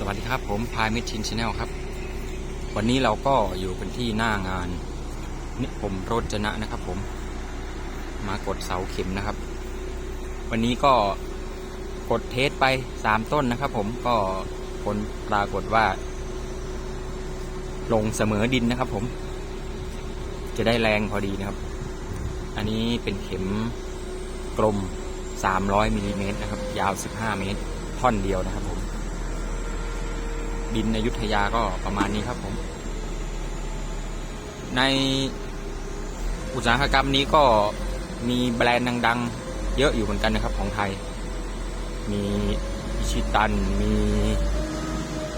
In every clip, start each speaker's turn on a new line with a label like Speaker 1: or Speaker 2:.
Speaker 1: สวัสดีครับผมพายมิชินชาแนลครับ วันนี้เราก็อยู่กันที่หน้างานนิผมโรจนะนะครับ ผม มากดเสาเข็มนะครับ วันนี้ก็กดเทสไปสามต้นนะครับ ผมก็ผลปรากฏว่า ลงเสมอดินนะครับ ผม จะได้แรงพอดีนะครับ อันนี้เป็นเข็มกลม 300มิลลิเมตรนะครับ ยาว 15 เมตร ท่อนเดียวนะครับผม ดินอยุธยาก็ประมาณนี้ครับผม ในอุตสาหกรรมนี้ก็มีแบรนด์ดังๆ เยอะอยู่เหมือนกันนะครับของไทย มีอิชิตัน มี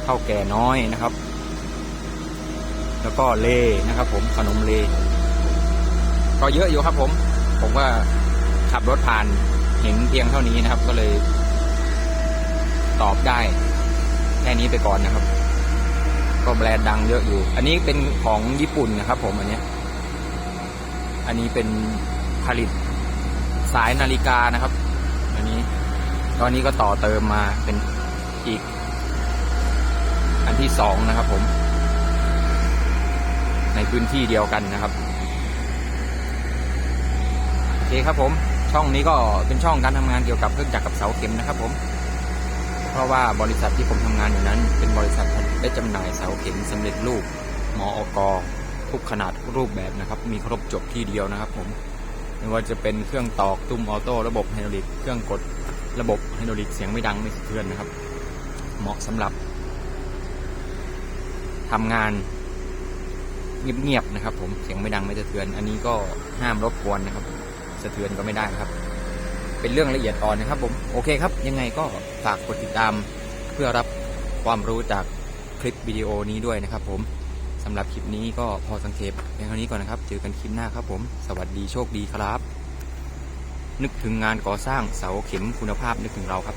Speaker 1: เท่าแก่น้อยนะครับ แล้วก็เลนะครับผมขนมเล ก็เยอะอยู่ครับผม ผมว่าขับรถผ่านเห็นเพียงเท่านี้นะครับ ก็เลยตอบได้ ค่นี้ไปก่อนนะครับ ก็แบรนด์ดังเยอะอยู่ อันนี้เป็นของญี่ปุ่นนะครับผมอันนี้อันนี้เป็นผลิตสายนาฬิกานะครับ อันนี้ ตอนนี้ก็ต่อเติมมาเป็นอีก อันที่สองนะครับผม ในพื้นที่เดียวกันนะครับโอเคครับผม ช่องนี้ก็เป็นช่องการทำงานเกี่ยวกับเครื่องจักรกับเสาเข็มนะครับผม ราะว่าบริษัทที่ผมทำงานอยู่นั้น เป็นบริษัทผลิตและจำหน่ายเสาเข็มสำเร็จรูปมออกทุกขนาดรูปแบบนะครับ มีครบจบที่เดียวนะครับผมไม่ว่าจะเป็นเครื่องตอกตุ้มออโต้ระบบไฮดรอลิกเครื่องกดระบบไฮดรอลิกเสียงไม่ดังไม่สะเทือนนะครับ เหมาะสำหรับทำงานเงียบๆนะครับ ผมเสียงไม่ดังไม่สะเทือน อันนี้ก็ห้ามรบกวนนะครับ สะเทือนก็ไม่ได้ครับ เป็นเรื่องละเอียดอ่อนนะครับผมโอเคครับ ยังไงก็ฝากกดติดตามเพื่อรับความรู้จากคลิปวิดีโอนี้ด้วยนะครับผมสำหรับคลิปนี้ก็พอสังเกตเพียงเท่านี้ก่อนนะครับ เจอกันคลิปหน้าครับผม สวัสดีโชคดีครับ นึกถึงงานก่อสร้างเสาเข็มคุณภาพนึกถึงเราครับ